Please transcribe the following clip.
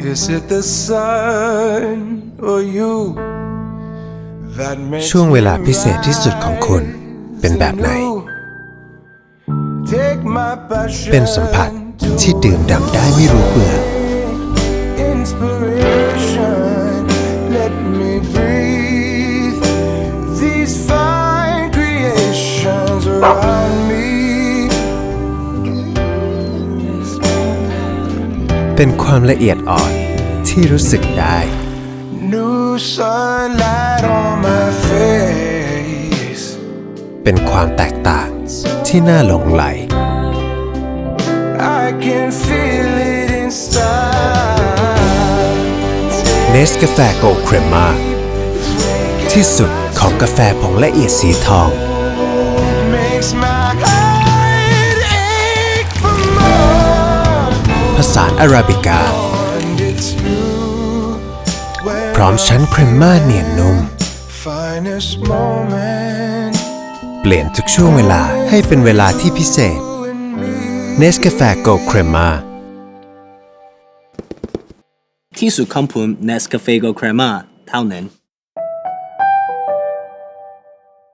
Is it the sun or you that makes ช่วงเวลาพิเศษที่สุดของคุณเป็นแบบไหน Take my passion เป็นสัมผัสที่ดื่มด่ำได้ไม่รู้เบื่อ inspiration. Let me breathe these fine creations around me. เป็นความละเอียดอ่อน ที่รู้สึกได้ New sunlight on my face. เป็นความแตกต่างที่น่าหลงไหล I can feel it inside. เนสกาแฟโกลด์เครมมาที่สุดของกาแฟผงละเอียดสีทอง Makes my heart ache for more. ผสานอาราบิกา ร้อมชั้นเครมมาเนียนนุ่ม finest moment. เปลี่ยนทุกช่วงเวลาให้เป็นเวลาที่พิเศษ You and me. เนสกาแฟโกลด์เครมมาที่สุดของผม Nescafe Go Crema เท่านั้น